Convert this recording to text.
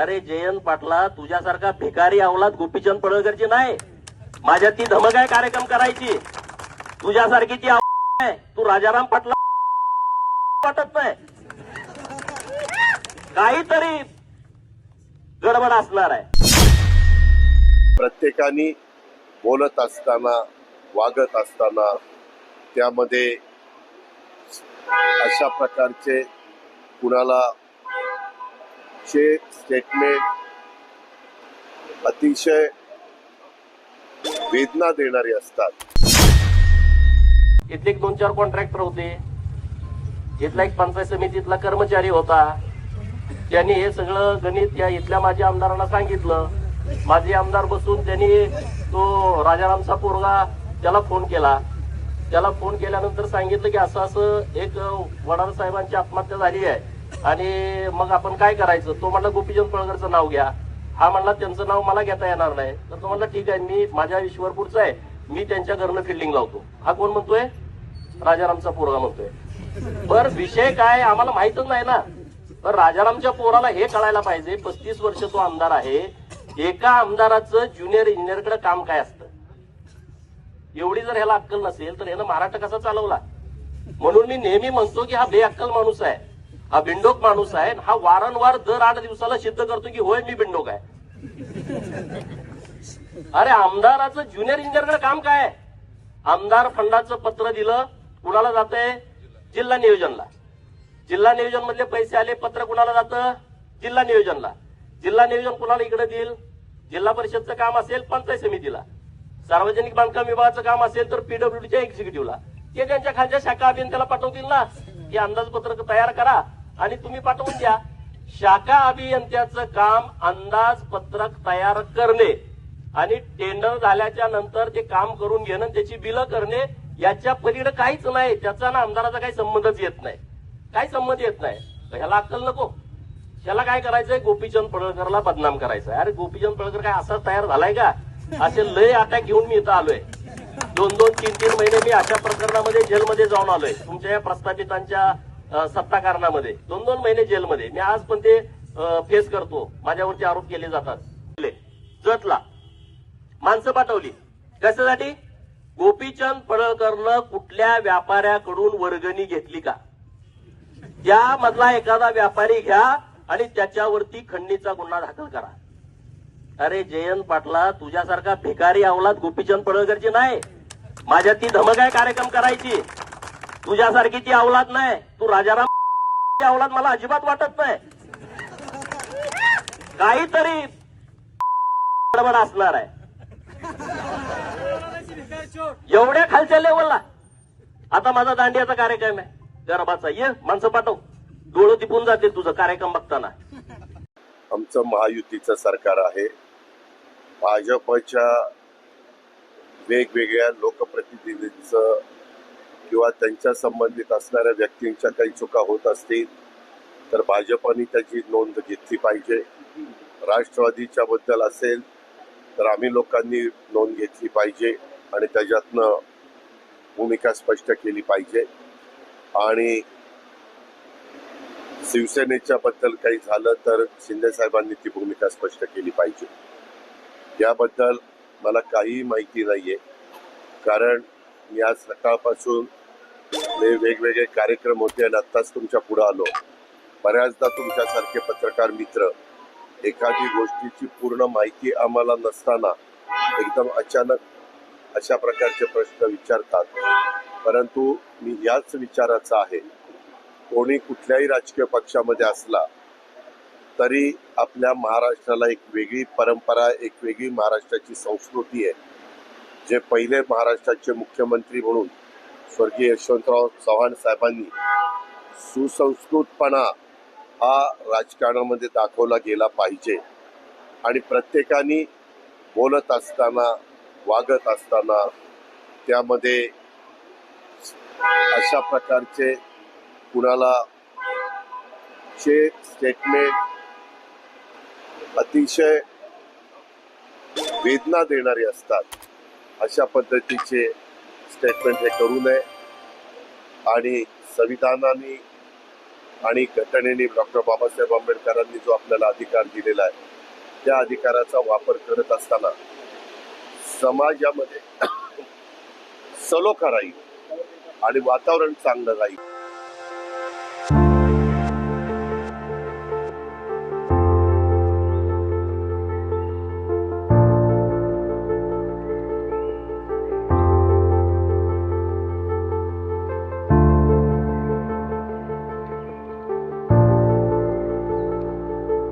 अरे जयंत पाटला तुझ्यासारखा भिकारी अवलाद गोपीचंद पडळकरची नाही. माझ्या ती धमक आहे कार्यक्रम करायची. तुझ्यासारखी ती आहे. तू राजाराम पाटला वाटत नाही. काहीतरी गडबड असणार आहे. प्रत्येकाने बोलत असताना वागत असताना त्यामध्ये अशा प्रकारचे कुणाला चे स्टेटमेंट अतिशय वेदना देणारे असतात. इथले एक दोन चार कॉन्ट्रॅक्टर होते. इथला एक पंचायत समितीतला कर्मचारी होता. त्यांनी हे सगळं गणित या इथल्या माझ्या आमदारांना सांगितलं. माझे आमदार बसून त्यांनी तो राजारामचा पोरगा त्याला फोन केला. त्याला फोन केल्यानंतर सांगितलं की असं असं एक वडार साहेबांची आत्महत्या झाली आहे. आणि मग आपण काय करायचं? तो म्हणला गोपीचंद पळगरचं नाव घ्या. हा म्हणला त्यांचं नाव मला घेता येणार नाही. तर तो म्हणला ठीक आहे मी माझ्या ईश्वरपूरचा आहे. मी त्यांच्या घरनं फिल्डिंग लावतो. हा कोण म्हणतोय? राजारामचा पोरगा म्हणतोय. बर विषय काय आम्हाला माहितच नाही ना. तर राजारामच्या पोराला हे कळायला पाहिजे पस्तीस वर्ष तो आमदार आहे. एका आमदाराचं ज्युनियर इंजिनियरकडे काम काय असतं? एवढी जर ह्याला अक्कल नसेल तर ह्यानं महाराष्ट्र कसा चालवला? म्हणून मी नेहमी म्हणतो की हा बेअक्कल माणूस आहे. हा बिंडोक माणूस आहे हा वारंवार दर आठ दिवसाला सिद्ध करतो की होय मी बिंडोक आहे. अरे आमदाराचं ज्युनियर इंजिनियरकडे काम काय? आहे? आमदार फंडाचं पत्र दिलं कुणाला जातंय? जिल्हा नियोजनला. जिल्हा नियोजन मधले पैसे आले पत्र कुणाला जातं? जिल्हा नियोजनला. जिल्हा नियोजन कुणाला इकडे देईल? जिल्हा परिषदचं काम असेल पंचायत समितीला. सार्वजनिक बांधकाम विभागाचं काम असेल तर पीडब्ल्यूडीच्या एक्झिक्युटिव्हला ते त्यांच्या खालच्या शाखा अभियंत्याला पाठवतील ना? हे अंदाजपत्रक तयार करा. आणि तुम्ही पाठवून द्या. शाखा अभियंत्याचं काम अंदाजपत्रक तयार करणे आणि टेंडर झाल्याच्यानंतर ते काम करून घेणं त्याची बिलं करणे याच्या पलीकडे काहीच नाही. त्याचा ना आमदाराचा काही संबंधच येत नाही. काही संबंध येत नाही? ह्याला अक्कल नको. ह्याला काय करायचंय? गोपीचंद पडळकरला बदनाम करायचंय. अरे गोपीचंद पडळकर काय असा तयार झालाय का? असे लय अटॅक घेऊन मी इथं आलोय. दोन दोन तीन तीन महिने मी अशा प्रकरणामध्ये जेलमध्ये जाऊन आलोय. तुमच्या या प्रस्थापितांच्या सत्ताकारणामध्ये. सत्ता कारणामध्ये दोन दोन महिने जेलमध्ये. मी आज पण ते फेस करतो. माझ्यावरचे आरोप केले जातात. जतला. माणसं पाठवली. कशासाठी? गोपीचंद पडळकरनं कुठल्या व्यापाऱ्याकडून वर्गणी घेतली का? त्यामधला एखादा व्यापारी घ्या आणि त्याच्यावरती खंडणीचा गुन्हा दाखल करा. अरे जयंत पाटला तुझ्यासारखा भिकारी अवलाद गोपीचंद पडळकरची नाही. माझ्या ती धमक आहे कार्यक्रम करायची. तुझ्यासारखी ती अवलाद नाही. तू राजाराम ती अवलाद मला अजिबात वाटत नाही. काहीतरी गडबड असणार आहे. एवढ्या खालच्या लेवलला आता माझा दांडियाचा कार्यक्रम आहे. गरबाचा ये माणसं पाठव. डोळं तिपून जातील तुझं कार्यक्रम बघताना. आमचं महायुतीचं सरकार आहे. भाजपच्या वेगवेगळ्या लोकप्रतिनिधींचं किंवा त्यांच्या संबंधित असणाऱ्या व्यक्तींच्या काही चुका होत असतील तर भाजपने त्याची नोंद घेतली पाहिजे. राष्ट्रवादीच्या बद्दल असेल तर आम्ही लोकांनी नोंद घेतली पाहिजे आणि त्याच्यातनं भूमिका स्पष्ट केली पाहिजे. आणि शिवसेनेच्या बद्दल काही झालं तर शिंदे साहेबांनी ती भूमिका स्पष्ट केली पाहिजे. याबद्दल मला काही माहिती नाहीये. कारण मी आज सकाळपासून हे वेगवेगळे कार्यक्रम होते आणि आत्ताच तुमच्यापुढे आलो. बऱ्याचदा तुमच्यासारखे पत्रकार मित्र एखादी गोष्टीची पूर्ण माहिती आम्हाला नसताना एकदम अचानक अशा प्रकारचे प्रश्न विचारतात. परंतु मी याच विचाराचा आहे. कोणी कुठल्याही राजकीय पक्षामध्ये असला तरी आपल्या महाराष्ट्राला एक वेगळी परंपरा एक वेगळी महाराष्ट्राची संस्कृती आहे. जे पहिले महाराष्ट्राचे मुख्यमंत्री म्हणून स्वर्गीय यशवंतराव चव्हाण साहेबांनी सुसंस्कृतपणा हा राजकारणामध्ये दाखवला गेला पाहिजे. आणि प्रत्येकाने बोलत असताना वागत असताना त्यामध्ये अशा प्रकारचे कुणाला चे स्टेटमेंट अतिशय वेदना देणारे असतात. अशा पद्धतीचे स्टेटमेंट हे करू नये. आणि संविधानाने आणि घटनेने डॉक्टर बाबासाहेब आंबेडकरांनी जो आपल्याला अधिकार दिलेला आहे त्या अधिकाराचा वापर करत असताना समाजामध्ये सलोखा राहील आणि वातावरण चांगलं राहील.